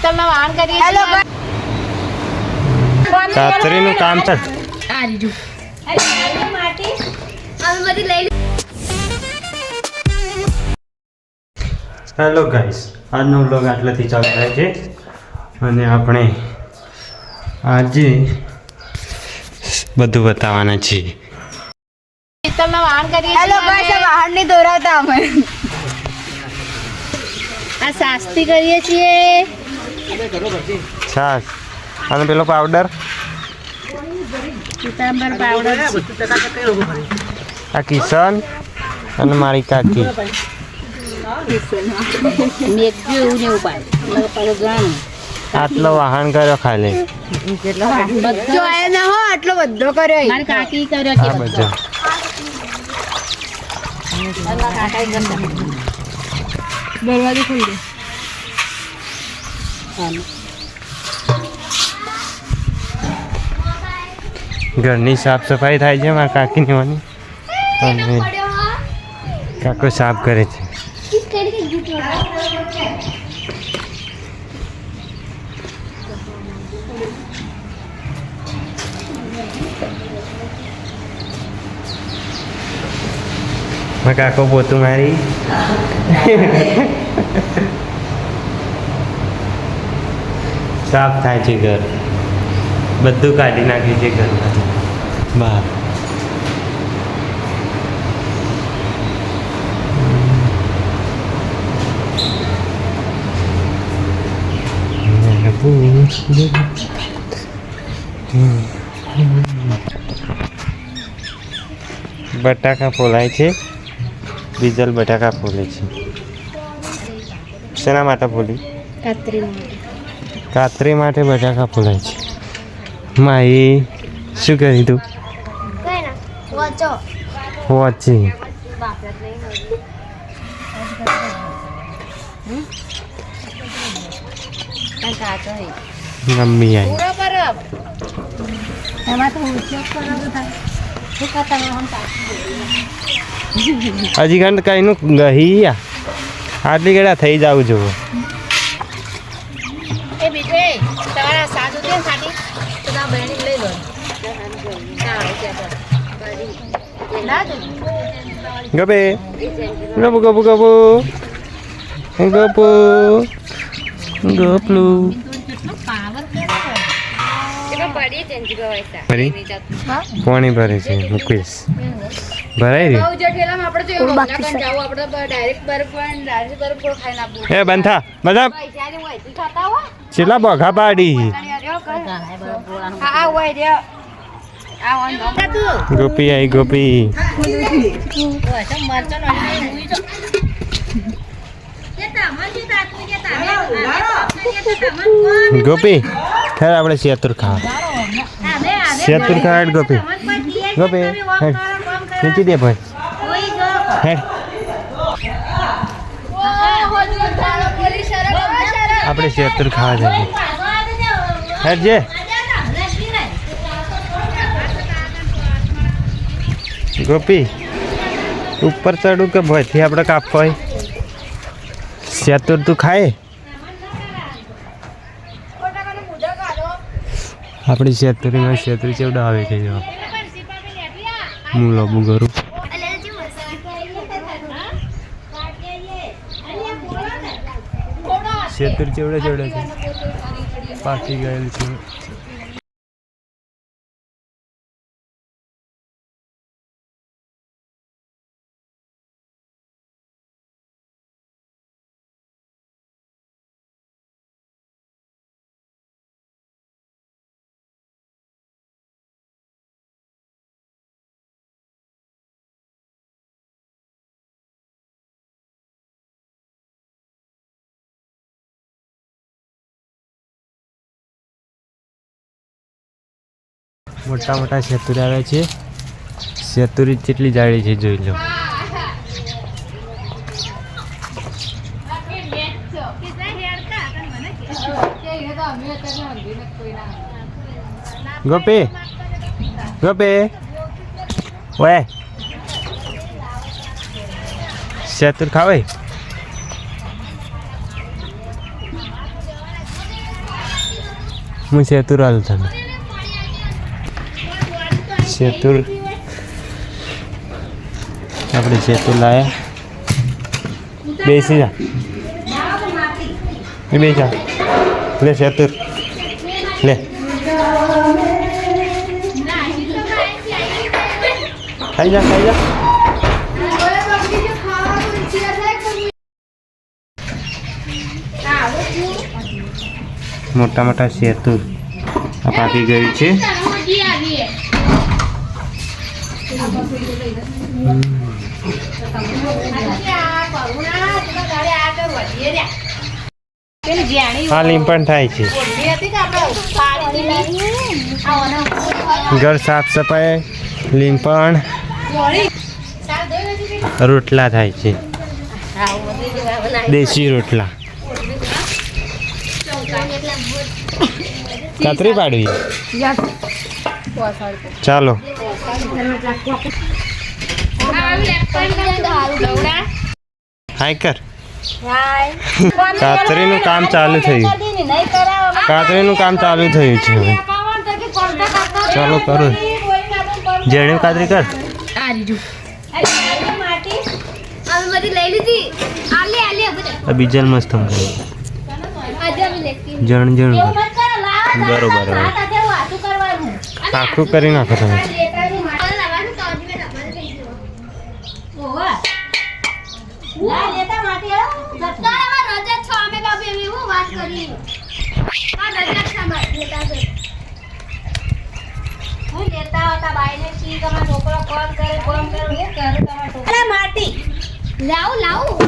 શીતલના વાહન કરીએ હેલો છીએ કાતરીનું કામ છે. આ રીજુ હેલો ગાઈસ આજનો વ્લોગ આટલાથી ચાલુ થાય છે. અને આપણે આજે બધું બતાવવાના છીએ. તમે વાહન કરીએ હેલો ગાઈસ બહારની દોરાવતા અમે. આ શાસ્તી કરીએ છીએ. છાસ અને પેલો પાવડર પાવડર આ કિશન અને મારી કાકી. આટલો વાહન કર્યો ખાલી. જો આયા ના હો આટલો બધો કર્યો મારી કાકી કર્યો કે બધો. દરવાજો ખોલી દે. ઘરની સાફ સફાઈ થાય છે મારા કાકીની વાની અને કાકો સાફ કરે છે. કાકો પોતું મારી. સાફ થાય છે ઘર બધું કાઢી નાખ્યું છે ઘરમાં બહાર બટાકા ફોલાય છે ડીઝલ બટાકા ફોલે છે શેના માટે ફોલી કાતરી કાતરી માટે બટાકા ફોલાય છે. માઈ શું કરી તું વોચી. મમ્મી આવી હજી ઘંટ કઈનું ગહી આટલી ગળા થઈ જવું જોવો. ના જ ગપે ગપુ ગપુ ગપુ ગપુ ગપલું ફરી પાણી ભરે છે મુકેશ ભરાઈ રહ્યું એ બંધા બધા છેલ્લા બઘા પાડી ગોપી આઈ, ગોપી. ગોપી ખેર આપણે શેતુર ખાવા. શેતુર ખાડ ગોપી. ગોપી નીચી દે ભાઈ. હેડ. આપણે શેતુર ખાવા જઈએ. હેડ જે. ગોપી, ઉપર ચડું કે ભયથી આપણે કાપવાય શેતુર તું ખાય? આપણી શેતુરીમાં શેતુરી ચેવડા આવે છે જો. હું લોબું કરું શેતુર ચેવડે ચેવડે છે? પાકી ગયેલ છે. મોટા મોટા શેતુર આવે છે. શેતુરી કેટલી જાડી છે, જોઈ લો. ગોપી ગોપી. ઓય. શેતુર ખાવે હું સેતુર હાલ તમે સેતુર આપણે સેતુર લાયા બેસી જા એ બેસી જા લે સેતુર લે ખાઈ જા ખાઈ જા મોટા મોટા સેતુર આ પાકી ગયું છે આ લીંપણ થાય છે. ઘર સાફ સફાઈ લીંપણ રોટલા થાય છે. હા દેશી રોટલા. કાતરી પાડવી. ચાલો. હાય કર કાતરીનું કામ ચાલુ થયું. કાતરીનું કામ ચાલુ થયું છે હવે. ચાલો કરો. જેણે કાતરી કર. બીજા મસ્ત જણ જણ બરોબર આખું કરી નાખો તમે. લાવ લાવું.